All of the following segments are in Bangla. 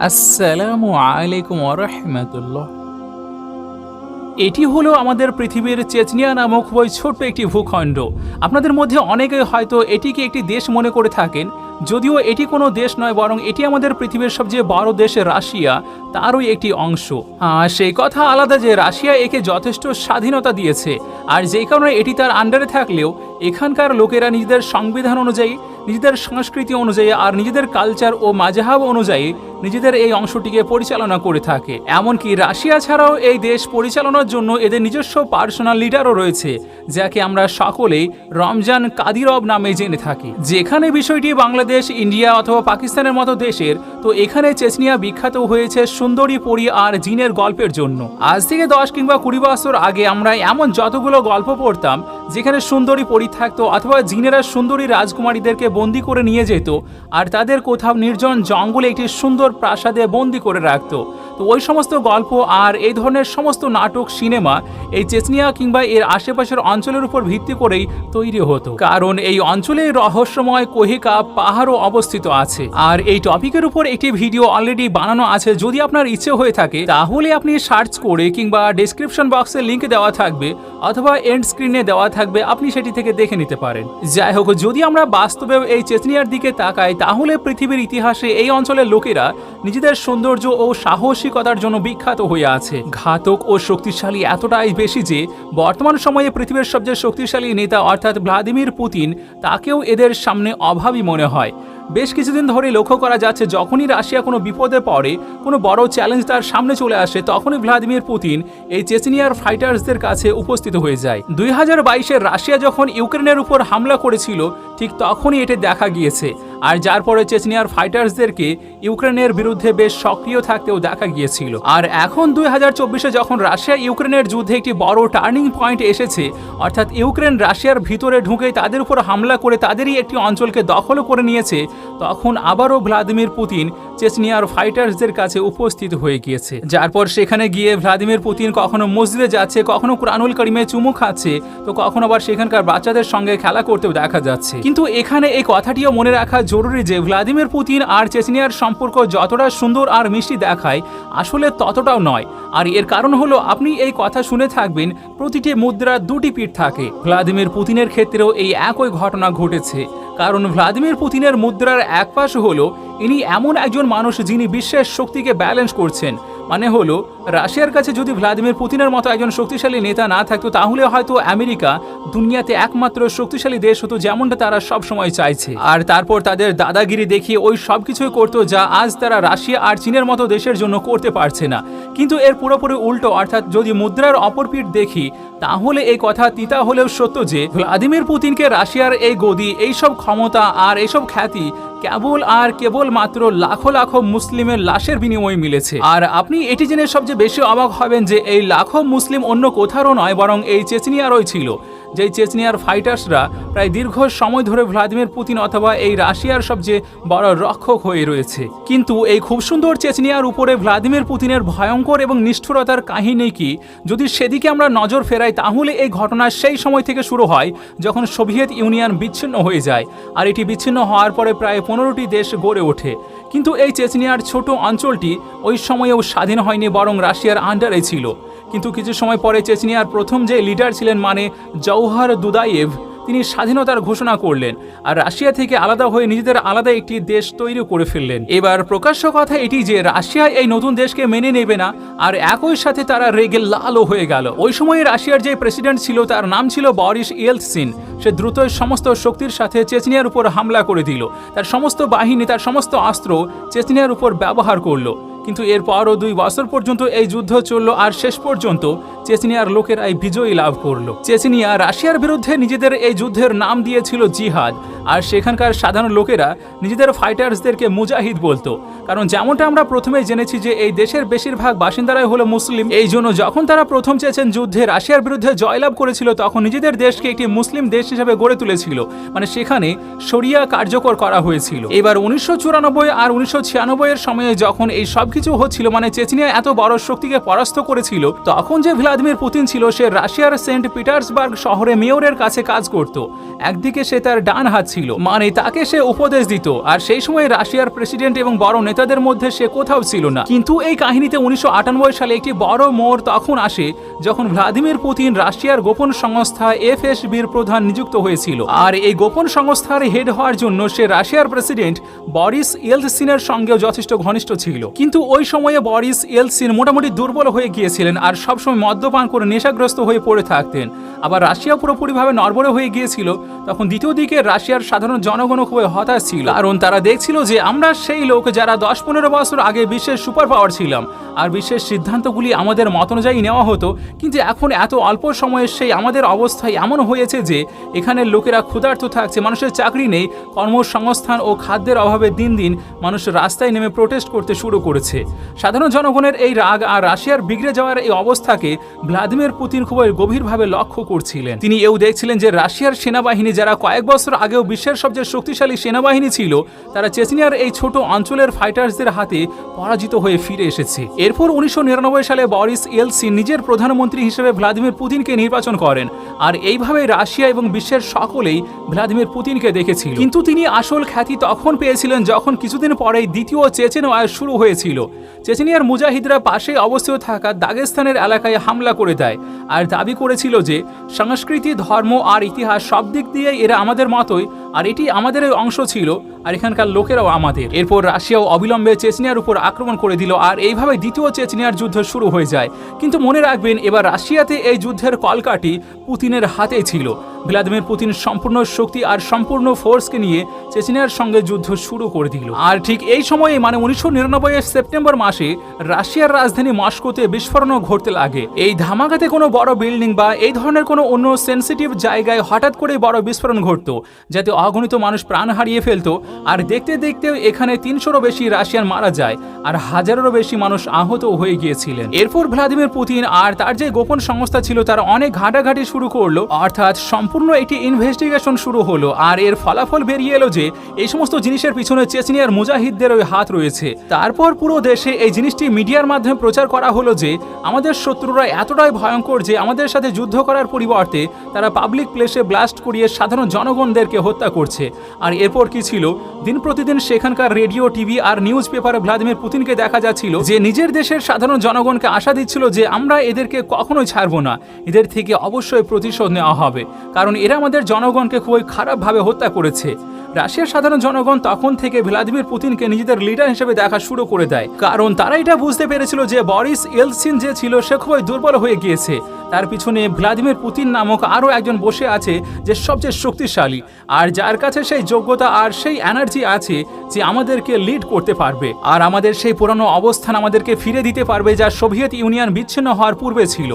আসসালামু আলাইকুম এটি হলো আমাদের পৃথিবীর চেচনিয়া নামক ওই ছোট্ট একটি ভূখণ্ড। আপনাদের মধ্যে অনেকে হয়তো এটিকে একটি দেশ মনে করে থাকেন, যদিও এটি কোনো দেশ নয়, বরং এটি আমাদের পৃথিবীর সবচেয়ে বড় দেশ রাশিয়া, তারই একটি অংশ। সেই কথা আলাদা যে, রাশিয়া একে যথেষ্ট স্বাধীনতা দিয়েছে, আর যেই কারণে এটি তার আন্ডারে থাকলেও এখানকার লোকেরা নিজেদের সংবিধান অনুযায়ী, নিজেদের সংস্কৃতি অনুযায়ী আর নিজেদের কালচার ও মাজাহাব অনুযায়ী নিজেদের এই অংশটিকে পরিচালনা করে থাকে। এমনকি রাশিয়া ছাড়াও এই দেশ পরিচালনার জন্য এদের নিজস্ব পার্সোনাল লিডারও রয়েছে, যাকে আমরা সকলেই রমজান কাদিরব নামে জেনে থাকি। যেখানে বিষয়টি বাংলাদেশ, ইন্ডিয়া অথবা পাকিস্তানের মতো দেশের, তো এখানে চেচনিয়া বিখ্যাত হয়েছে সুন্দরী পরী আর জিনের গল্পের জন্য। আজ থেকে দশ কিংবা কুড়ি বছর আগে আমরা এমন যতগুলো গল্প পড়তাম, যেখানে সুন্দরী পরী থাকতো অথবা জিনেরা সুন্দরী রাজকুমারীদেরকে বন্দি করে নিয়ে যেত আর তাদের কোথাও নির্জন জঙ্গলে একটি সুন্দর প্রাসাদে বন্দি করে রাখতো। তো ওই সমস্ত গল্প আর এই ধরনের সমস্ত নাটক সিনেমা এই চেচনিয়া কিংবা এর আশেপাশের অঞ্চলের উপর ভিত্তি করেই তৈরি হতো। কারণ এই অঞ্চলে রহস্যময় কোহিকা পাহাড়ও অবস্থিত আছে। আর এই টপিকের উপর একটি ভিডিও অলরেডি বানানো আছে। যদি আপনার ইচ্ছে হয়ে থাকে, তাহলে আপনি সার্চ করে কিংবা ডেসক্রিপশন বক্সে লিঙ্ক দেওয়া থাকবে অথবা এন্ড স্ক্রিনে দেওয়া থাকবে। আপনি সেটি থেকে দেখে নিতে পারেন। যাই হোক, যদি আমরা বাস্তবে এই চেচনিয়ার দিকে তাকাই, তাহলে পৃথিবীর ইতিহাসে এই অঞ্চলের লোকেরা নিজেদের সৌন্দর্য ও সাহসিকতার জন্য বিখ্যাত হয়ে আছে। ঘাতক ও শক্তিশালী এতটাই বেশি যে, বর্তমান সময়ে পৃথিবীর সবচেয়ে শক্তিশালী নেতা অর্থাৎ ভ্লাদিমির পুতিন তাকেও এদের সামনে অভাবই মনে হয়। বেশ কিছুদিন ধরে লক্ষ্য করা যাচ্ছে, যখনই রাশিয়া কোনো বিপদে পড়ে, কোনো বড় চ্যালেঞ্জ তার সামনে চলে আসে, তখনই ভ্লাদিমির পুতিন এই চেচনিয়ার ফাইটার্সদের কাছে উপস্থিত হয়ে যায়। দুই হাজার বাইশে রাশিয়া যখন ইউক্রেনের উপর হামলা করেছিল, ঠিক তখনই এটি দেখা গিয়েছে। আর যার পরে চেচনিয়ার ফাইটার্সদেরকে ইউক্রেনের বিরুদ্ধে বেশ সক্রিয় থাকতেও দেখা গিয়েছিল। আর এখন দুই হাজার চব্বিশে যখন রাশিয়া ইউক্রেনের যুদ্ধে একটি বড় টার্নিং পয়েন্ট এসেছে, অর্থাৎ ইউক্রেন রাশিয়ার ভিতরে ঢুকে তাদের উপর হামলা করে তাদেরই একটি অঞ্চলকে দখল করে নিয়েছে, তখন আবারও ভ্লাদিমির পুতিন চেচনিয়ার ফাইটার্সদের কাছে উপস্থিত হয়ে গিয়েছে। যার পর সেখানে গিয়ে ভ্লাদিমির পুতিন কখনো মসজিদে যাচ্ছে, কখনো কুরআনুল করিমে চুমু খাচ্ছে, তো কখনো আবার সেখানকার বাচ্চাদের সঙ্গে খেলা করতেও দেখা যাচ্ছে। কিন্তু এখানে এই কথাটিও মনে রাখা জরুরি যে, ভ্লাদিমির পুতিন আর চেচনিয়ার সম্পর্ক যতটা সুন্দর আর মিষ্টি দেখায়, আসলে ততটাও নয়। আর এর কারণ হলো, আপনি এই কথা শুনে থাকবেন, প্রতিটি মুদ্রার দুটি পিঠ থাকে। ভ্লাদিমির পুতিনের ক্ষেত্রেও এই একই ঘটনা ঘটেছে। কারণ ভ্লাদিমির পুতিনের মুদ্রার এক পাশ হলো, ইনি এমন একজন মানুষ যিনি বিশ্বের শক্তিকে ব্যালেন্স করছেন। মানে হলো, রাশিয়ার কাছে যদি ভ্লাদিমির পুতিনের মতো একজন শক্তিশালী নেতা না থাকতো, তাহলে হয়তো আমেরিকা দুনিয়াতে একমাত্র শক্তিশালী দেশ হতো যেমনটা তারা সব সময় চাইছে। আর তারপর তাদের দাদাগিরি দেখিয়ে ওই সব কিছুই করতো যা আজ তারা রাশিয়া আর চীনের মতো দেশের জন্য করতে পারছে না। কিন্তু এর পুরোপুরি উল্টো, অর্থাৎ যদি মুদ্রার অপর পিঠ দেখি, তাহলে এই কথা তিতা হলেও সত্য যে, ভ্লাদিমির পুতিনকে রাশিয়ার এই গদি, এইসব ক্ষমতা আর এইসব খ্যাতি কেবল আর কেবল মাত্র লাখো লাখো মুসলিমের লাশের বিনিময়ে মিলেছে। আর আপনি এটি জেনে সবচেয়ে বেশি অবাক হবেন যে এই লাখো মুসলিম অন্য কোথারও নয়, বরং এই চেচনিয়ারই ছিল। যেই চেচনিয়ার ফাইটার্সরা প্রায় দীর্ঘ সময় ধরে ভ্লাদিমির পুতিন অথবা এই রাশিয়ার সবচেয়ে বড় রক্ষক হয়ে রয়েছে। কিন্তু এই খুব সুন্দর চেচনিয়ার উপরে ভ্লাদিমির পুতিনের ভয়ঙ্কর এবং নিষ্ঠুরতার কাহিনী কি? যদি সেদিকে আমরা নজর ফেরাই, তাহলে এই ঘটনা সেই সময় থেকে শুরু হয় যখন সোভিয়েত ইউনিয়ন বিচ্ছিন্ন হয়ে যায়। আর এটি বিচ্ছিন্ন হওয়ার পরে প্রায় পনেরোটি দেশ গড়ে ওঠে। কিন্তু এই চেচনিয়ার ছোট অঞ্চলটি ওই সময়েও স্বাধীন হয়নি, বরং রাশিয়ার আন্ডারে ছিল। কিন্তু কিছু সময় পরে চেচনিয়ার প্রথম যে লিডার ছিলেন মানে জৌহার দুদাইয়েভ, তিনি স্বাধীনতার ঘোষণা করলেন আর রাশিয়া থেকে আলাদা হয়ে নিজেদের আলাদা একটি দেশ তৈরি করে ফেললেন। এবার প্রকাশ্য কথা এটি যে রাশিয়া এই নতুন দেশকে মেনে নেবে না, আর একই সাথে তারা রেগে লালও হয়ে গেল। ওই সময়ে রাশিয়ার যে প্রেসিডেন্ট ছিল তার নাম ছিল বরিস ইয়েলসিন। সে দ্রুতই সমস্ত শক্তির সাথে চেচনিয়ার উপর হামলা করে দিল। তার সমস্ত বাহিনী, তার সমস্ত অস্ত্র চেচনিয়ার উপর ব্যবহার করল। কিন্তু এরপরও দুই বছর পর্যন্ত এই যুদ্ধ চলল আর শেষ পর্যন্ত চেচনিয়ার লোকেরাই বিজয়ী লাভ করল। চেচনিয়া রাশিয়ার বিরুদ্ধে নিজেদের এই যুদ্ধের নাম দিয়েছিল জিহাদ, আর সেখানকার সাধারণ লোকেরা নিজেদের ফাইটার্সদেরকে মুজাহিদ বলতো। কারণ যেমনটা আমরা প্রথমে জেনেছি যে এই দেশের বেশিরভাগ বাসিন্দারাই হলো মুসলিম। এই জন্য যখন তারা প্রথম চেয়েছেন যুদ্ধে রাশিয়ার বিরুদ্ধে জয়লাভ করেছিল, তখন নিজেদের দেশকে একটি মুসলিম দেশ হিসেবে গড়ে তুলেছিল। মানে সেখানে শরিয়া কার্যকর করা হয়েছিল। এবার উনিশশো চুরানব্বই আর উনিশশো ছিয়ানব্বই এর সময়ে যখন এই সব সবকিছু হচ্ছিল। মানে চেচনিয়া এত বড় শক্তিকে পরাস্ত করেছিল, তখন যে ভ্লাদিমির পুতিন ছিল, সে রাশিয়ার সেন্ট পিটার্সবার্গ শহরে মেয়রের কাছে কাজ করত। একদিকে সে তার ডান হাত ছিল মানে তাকে সে উপদেশ দিত, আর সেই সময় রাশিয়ার প্রেসিডেন্ট এবং বড় নেতাদের মধ্যে সে কোথাও ছিল না। কিন্তু এই কাহিনীতে উনিশশো আটানব্বই সালে একটি বড় মোড় তখন আসে, যখন ভ্লাদিমির পুতিন রাশিয়ার গোপন সংস্থা এফএসবির প্রধান নিযুক্ত হয়েছিল। আর এই গোপন সংস্থার হেড হওয়ার জন্য সে রাশিয়ার প্রেসিডেন্ট বরিস ইয়েলসিনের সঙ্গেও যথেষ্ট ঘনিষ্ঠ ছিল। কিন্তু ওই সময়ে বরিস ইয়েলসিন মোটামুটি দুর্বল হয়ে গিয়েছিলেন আর সবসময় মদ্যপান করে নেশাগ্রস্ত হয়ে পড়ে থাকতেন। আবার রাশিয়া পুরোপুরিভাবে নড়বড়ে হয়ে গিয়েছিল, তখন দ্বিতীয় দিকে রাশিয়ার সাধারণ জনগণও খুবই হতাশ ছিল। কারণ তারা দেখছিল যে আমরা সেই লোক যারা দশ পনেরো বছর আগে বিশ্বের সুপার পাওয়ার ছিলাম। আর বিশ্বের সিদ্ধান্তগুলি আমাদের মত অনুযায়ী নেওয়া হতো, কিন্তু এখন এত অল্প সময়ে সেই আমাদের অবস্থায় এমন হয়েছে যে এখানের লোকেরা ক্ষুধার্ত থাকছে, মানুষের চাকরি নেই, কর্মসংস্থান ও খাদ্যের অভাবে দিন দিন মানুষ রাস্তায় নেমে প্রোটেস্ট করতে শুরু করেছে। সাধারণ জনগণের এই রাগ আর রাশিয়ার বিগড়ে যাওয়ার এই অবস্থাকে ভ্লাদিমির পুতিন খুবই গভীরভাবে লক্ষ্য করছিলেন। তিনি এও দেখছিলেন যে রাশিয়ার সেনাবাহিনী যারা কয়েক বছর আগেও বিশ্বের সবচেয়ে শক্তিশালী সেনাবাহিনী ছিল, তারা চেচনিয়ার এই ছোট অঞ্চলের ফাইটার্সদের হাতে পরাজিত হয়ে ফিরে এসেছে। এরপর উনিশশো নিরানব্বই সালে বরিস এলসি নিজের প্রধানমন্ত্রী হিসেবে ভ্লাদিমির পুতিনকে নির্বাচন করেন, আর এইভাবে রাশিয়া এবং বিশ্বের সকলেই ভ্লাদিমির পুতিনকে দেখেছিল। কিন্তু তিনি আসল খ্যাতি তখন পেয়েছিলেন যখন কিছুদিন পরেই দ্বিতীয় চেচেন শুরু হয়েছিল। চেচেনিয়ার মুজাহিদরা পাশে অবস্থিত থাকা দাগেস্তানের এলাকায় হামলা করে দেয় আর দাবি করেছিল যে, সংস্কৃতি, ধর্ম আর ইতিহাস সব দিক দিয়ে এরা আমাদের মতোই আর এটি আমাদের অংশ ছিল আর এখানকার লোকেরাও আমাদের। এরপর রাশিয়াও অবিলম্বে চেচনিয়ার উপর আক্রমণ করে দিল আর এইভাবে দ্বিতীয় চেচনিয়ার যুদ্ধ শুরু হয়ে যায়। কিন্তু মনে রাখবেন, এবার রাশিয়াতে এই যুদ্ধের কলকাঠি পুতিনের হাতেই ছিল। ভ্লাদিমির পুতিন সম্পূর্ণ শক্তি আর সম্পূর্ণ ফোর্সকে নিয়ে চেচনিয়ার সঙ্গে যুদ্ধ শুরু করে দিল। আর ঠিক এই সময়ে মানে উনিশশো নিরানব্বই সেপ্টেম্বর মাসে রাশিয়ার রাজধানী মস্কোতে বিস্ফোরণও ঘটতে লাগে। এই ধামাকাতে কোনো বড় বিল্ডিং বা এই ধরনের কোনো অন্য সেন্সিটিভ জায়গায় হঠাৎ করে বড় বিস্ফোরণ ঘটত, যাতে অগণিত মানুষ প্রাণ হারিয়ে ফেলতো আর দেখতে দেখতে এখানে তিনশোরও বেশি রাশিয়ান মারা যায় আর হাজারেরও বেশি মানুষ আহত হয়ে গিয়েছিলেন। এরপর ভ্লাদিমির পুতিন আর তার যে গোপন সংস্থা ছিল তারা অনেক ঘাটাঘাটি শুরু করল, অর্থাৎ সম্পূর্ণ একটি ইনভেস্টিগেশন শুরু হলো আর এর ফলাফল বেরিয়ে এলো যে এই সমস্ত জিনিসের পিছনে চেচনিয়ার মুজাহিদদের ওই হাত রয়েছে। তারপর পুরো দেশে এই জিনিসটি মিডিয়ার মাধ্যমে প্রচার করা হলো যে আমাদের শত্রুরা এতটাই ভয়ঙ্কর যে আমাদের সাথে যুদ্ধ করার পরিবর্তে তারা পাবলিক প্লেসে ব্লাস্ট করিয়ে সাধারণ জনগণদেরকে হত্যা করছে। আর এরপর কি ছিল? দিন প্রতিদিন সেখানকার রেডিও, টিভি আর নিউজ পেপারে ভ্লাদিমির পুতিনকে দেখা যাচ্ছিল যে নিজের দেশের সাধারণ জনগণকে আশা দিচ্ছিল যে আমরা এদেরকে কখনোই ছাড়বো না। এদের থেকে অবশ্যই প্রতিশোধ নেওয়া হবে। কারণ এরা আমাদের জনগণকে খুবই খারাপভাবে হত্যা করেছে। রাশিয়ার সাধারণ জনগণ তখন থেকে ভ্লাদিমির পুতিনকে নিজেদের লিডার হিসেবে দেখা শুরু করে দেয়। কারণ তারা এটা বুঝতে পেরেছিল যে বরিস এলসিন যে ছিল, সে খুবই দুর্বল হয়ে গিয়েছে। তার পিছনে ভ্লাদিমির পুতিন নামক আরও একজন বসে আছে যে সবচেয়ে শক্তিশালী। আর যার কাছে সেই যোগ্যতা আর সেই এনার্জি আছে যে আমাদেরকে লিড করতে পারবে। আর আমাদের সেই পুরনো অবস্থান আমাদেরকে ফিরে দিতে পারবে যা সোভিয়েত ইউনিয়ন বিচ্ছিন্ন হওয়ার পূর্বে ছিল।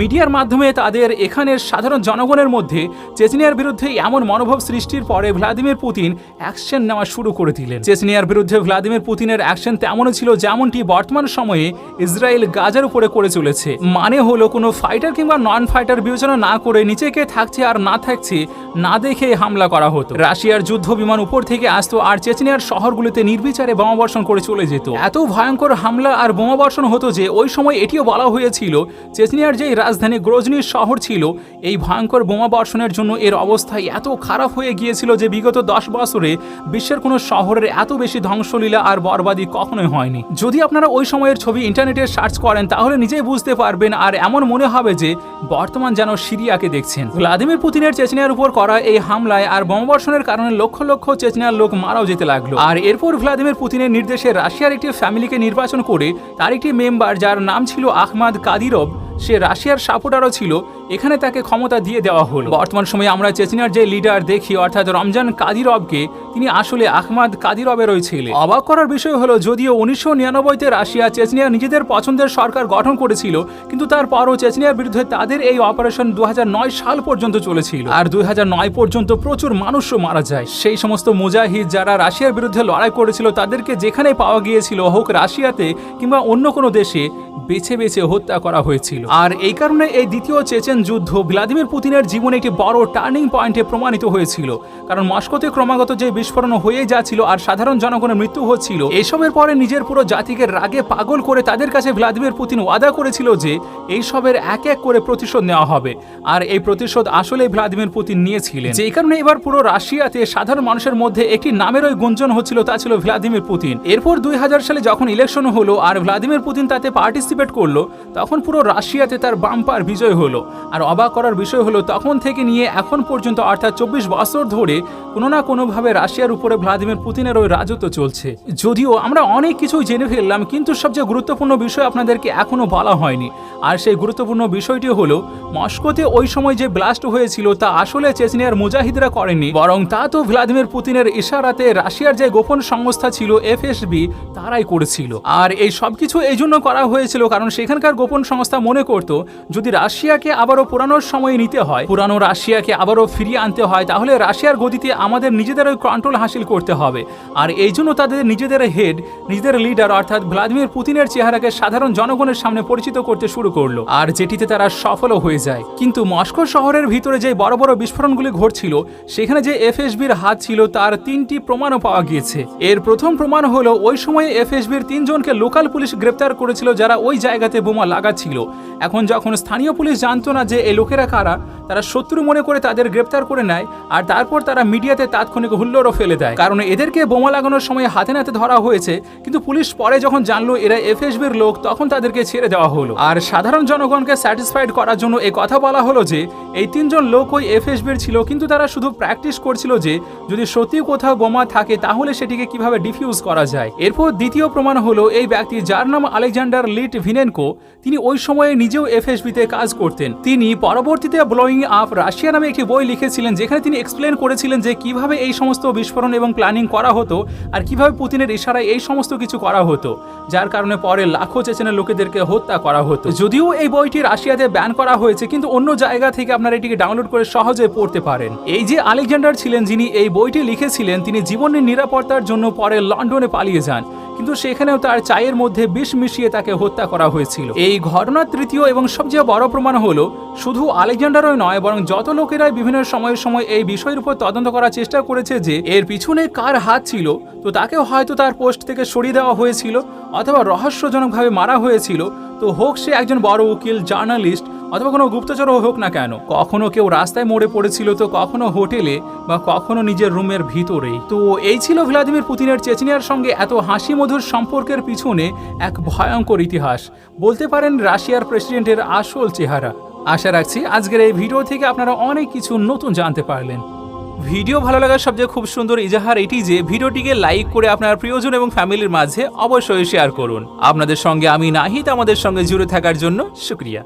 মিডিয়ার মাধ্যমে তাদের এখানের সাধারণ জনগণের মধ্যে চেচনিয়ার বিরুদ্ধে এমন মনোভাব সৃষ্টির পরে ভ্লাদিমির পুতিন অ্যাকশন নেওয়া শুরু করে দিলেন। চেচনিয়ার বিরুদ্ধে ভ্লাদিমির পুতিনের অ্যাকশন তেমনই ছিল যেমনটি বর্তমান সময়ে ইসরায়েল গাজার উপরে করে চলেছে। মানে হলো কোনো ফাইটার কিংবা নন ফাইটার বিবেচনা না করে নিচে কে থাকছে আর না থাকছে, না দেখে হামলা করা হতো। রাশিয়ার যুদ্ধ বিমান উপর থেকে আসতো আর চেচনিয়ার শহরগুলিতে নির্বিচারে বোমাবর্ষণ করে চলে যেত। এত ভয়ঙ্কর হামলা আর বোমাবর্ষণ হতো যে ওই সময় এটিও বলা হয়েছিল চেচনিয়ার যেই রাজধানী গ্রোজনির শহর ছিল, এই ভয়ঙ্কর বোমাবর্ষণের জন্য এর অবস্থা এত খারাপ হয়ে গিয়েছিল যে বিগত দশ বছরে বিশ্বের কোনো শহরের এত বেশি ধ্বংসলীলা আর বরবাদি কখনোই হয়নি। যদি আপনারা ওই সময়ের ছবি ইন্টারনেটে সার্চ করেন, তাহলে নিজেই বুঝতে পারবেন আর এমন মনে হবে যে বর্তমান যেন সিরিয়াকে দেখছেন। ভ্লাদিমির পুতিনের চেচনিয়ার উপর করা এই হামলায় আর বোমাবর্ষণের কারণে লক্ষ লক্ষ চেচনিয়ার লোক মারাও যেতে লাগল। আর এরপর ভ্লাদিমির পুতিনের নির্দেশে রাশিয়ার একটি ফ্যামিলিকে নির্বাচন করে তার একটি মেম্বার যার নাম ছিল আহমাদ কাদিরভ সে রাশিয়ার সাপোর্টারও ছিল। এখানে তাকে ক্ষমতা দিয়ে দেওয়া হলো। বর্তমান সময়ে আমরা চেচনিয়ার যে লিডার দেখি, অর্থাৎ রমজান কাদিরবকে তিনি আসলে আহমাদ কাদিরবেরই ছেলে অবাক করার বিষয় হলো, যদিও উনিশশো নিরানব্বইতে রাশিয়া চেচনিয়া নিজেদের পছন্দের সরকার গঠন করেছিল, কিন্তু তারপরও চেচনিয়ার বিরুদ্ধে তাদের এই অপারেশন দু হাজার নয় সাল পর্যন্ত চলেছিল। আর দু হাজার নয় পর্যন্ত প্রচুর মানুষও মারা যায়। সেই সমস্ত মুজাহিদ যারা রাশিয়ার বিরুদ্ধে লড়াই করেছিল, তাদেরকে যেখানে পাওয়া গিয়েছিল, হোক রাশিয়াতে কিংবা অন্য কোনো দেশে, বেছে বেছে হত্যা করা হয়েছিল। আর এই কারণে এই দ্বিতীয় চেচেন যুদ্ধ ভ্লাদিমির পুতিনের জীবনে একটি বড় টার্নিং পয়েন্টে প্রমাণিত হয়েছিল। কারণ মস্কোতে ক্রমাগত যে বিস্ফোরণ হয়ে যাচ্ছিল আর সাধারণ জনগণের মৃত্যু হচ্ছিল এসবের পরে নিজের পুরো জাতিকে রাগে পাগল করে তাদের কাছে ভ্লাদিমির পুতিন ওয়াদা করেছিল যে, এই সবের এক এক করে প্রতিশোধ নেওয়া হবে। আর এই প্রতিশোধ আসলে ভ্লাদিমির পুতিন নিয়েছিলেন। যেই কারণে এবার পুরো রাশিয়াতে সাধারণ মানুষের মধ্যে একটি নামের ওই গুঞ্জন হচ্ছিল, তা ছিল ভ্লাদিমির পুতিন। এরপর দুই হাজার সালে যখন ইলেকশন হলো আর ভ্লাদিমির পুতিন তাতে পার্টিসিপেট করল, তখন পুরো রাশিয়াতে তার বাম্পার বিজয় হলো। আর অবাক করার বিষয় হলো, তখন থেকে নিয়ে এখন পর্যন্ত, অর্থাৎ চব্বিশ বছর ধরে, কোনো না কোনোভাবে রাশিয়ার উপরে ভ্লাদিমির পুতিনের ওই রাজত্ব চলছে। যদিও আমরা অনেক কিছুই জেনে ফেললাম, কিন্তু সবচেয়ে গুরুত্বপূর্ণ বিষয় আপনাদেরকে এখনও বলা হয়নি। আর সেই গুরুত্বপূর্ণ বিষয়টি হলো, মস্কোতে ওই সময় যে ব্লাস্ট হয়েছিল, তা আসলে চেচনিয়ার মুজাহিদরা করেনি বরং তা তো ভ্লাদিমির পুতিনের ইশারাতে রাশিয়ার যে গোপন সংস্থা ছিল এফএসবি তারাই করেছিল। আর এই সবকিছু এই জন্য করা হয়েছিল, কারণ সেখানকার গোপন সংস্থা মনে করত, যদি রাশিয়াকে আবারও পুরানোর সময় নিতে হয়, পুরানো রাশিয়াকে আবারও ফিরিয়ে আনতে হয়, তাহলে রাশিয়ার গতিতে আমাদের নিজেদেরই কন্ট্রোল হাসিল করতে হবে। আর এই জন্য তাদের নিজেদের হেড নিজেদের লিডার অর্থাৎ ভ্লাদিমির পুতিনের চেহারাকে সাধারণ জনগণের সামনে পরিচিত করতে শুরু করল। আর যেটিতে তারা সফলও হয়ে যায়। কিন্তু মস্কো শহরের ভিতরে যে বড় বড় বিস্ফোরণগুলি ঘটছিল, সেখানে যে এফএসবির হাত ছিল, তার তিনটি প্রমাণও পাওয়া গিয়েছে। এর প্রথম প্রমাণ হলো, ওই সময়ে এফএসবির তিনজনকে লোকাল পুলিশ গ্রেপ্তার করেছিল, যারা ওই জায়গাতে বোমা লাগাচ্ছিল। এখন যখন স্থানীয় পুলিশ জানতো না যে এই লোকেরা কারা, তারা শত্রু মনে করে তাদের গ্রেপ্তার করে নেয় আর তারপর তারা মিডিয়াতে তাৎক্ষণিক হুল্লোড়ও ফেলে দেয়। কারণ এদেরকে বোমা লাগানোর সময় হাতে নাতে ধরা হয়েছে, কিন্তু পুলিশ পরে যখন জানলো এরা এফএসবির লোক, তখন তাদেরকে ছেড়ে দেওয়া হলো। আর সাধারণ জনগণকে স্যাটিসফাইড করার জন্য এ কথা বলা হলো যে, এই তিনজন লোক ওই এফএসবির ছিল, কিন্তু তারা শুধু প্র্যাকটিস করছিল যে, যদি সত্যি কোথাও বোমা থাকে, তাহলে সেটিকে কীভাবে ডিফিউজ করা যায়। এরপর দ্বিতীয় প্রমাণ হলো এই ব্যক্তি যার নাম আলেকজান্ডার লিট ভিনেনকো, তিনি ওই সময়ে নিজেও এফএসবিতে কাজ করতেন। তিনি পরবর্তীতে ব্লোয়িং আপ রাশিয়া নামে একটি বই লিখেছিলেন, যেখানে তিনি এক্সপ্লেন করেছিলেন যে কীভাবে এই সমস্ত বিস্ফোরণ এবং প্ল্যানিং করা হতো আর কীভাবে পুতিনের ইশারায় এই সমস্ত কিছু করা হতো, যার কারণে পরে লাখো চেচেনের লোকেদেরকে হত্যা করা হতো। যদিও এই বইটি রাশিয়াতে ব্যান করা হয়েছে, কিন্তু অন্য জায়গা থেকে আপনারা এটিকে ডাউনলোড করে সহজে পড়তে পারেন। এই যে আলেকজান্ডার ছিলেন, যিনি এই বইটি লিখেছিলেন, তিনি জীবনের নিরাপত্তার জন্য পরে লন্ডনে পালিয়ে যান। কিন্তু সেখানেও তার চায়ের মধ্যে বিষ মিশিয়ে তাকে হত্যা করা হয়েছিল। এই ঘটনার তৃতীয় এবং সবচেয়ে বড় প্রমাণ হলো, শুধু আলেকজান্ডারই নয়, বরং যত লোকেরাই বিভিন্ন সময়ের সময় এই বিষয়ের উপর তদন্ত করার চেষ্টা করেছে যে, এর পিছনে কার হাত ছিল, তো তাকেও হয়তো তার পোস্ট থেকে সরিয়ে দেওয়া হয়েছিল, অথবা রহস্যজনকভাবে মারা হয়েছিল, তো হোক সে একজন বড় উকিল, জার্নালিস্ট অথবা কোনো গুপ্তচরও হোক না কেন, কখনো কেউ রাস্তায় মরে পড়েছিল তো কখনো হোটেলে বা কখনো নিজের রুমের ভিতরেই তো এই ছিল ভ্লাদিমির পুতিনের চেচনিয়ার সঙ্গে এত হাসি মধুর সম্পর্কের পিছনে এক ভয়ঙ্কর ইতিহাস। বলতে পারেন রাশিয়ার প্রেসিডেন্টের আসল চেহারা। আশা রাখছি আজকের এই ভিডিও থেকে আপনারা অনেক কিছু নতুন জানতে পারলেন। ভিডিও ভালো লাগার সবচেয়ে খুব সুন্দর ইজাহার এটি যে, ভিডিওটিকে লাইক করে আপনার প্রিয়জন এবং ফ্যামিলির মাঝে অবশ্যই শেয়ার করুন। আপনাদের সঙ্গে আমি নাহিত আমাদের সঙ্গে জুড়ে থাকার জন্য শুক্রিয়া।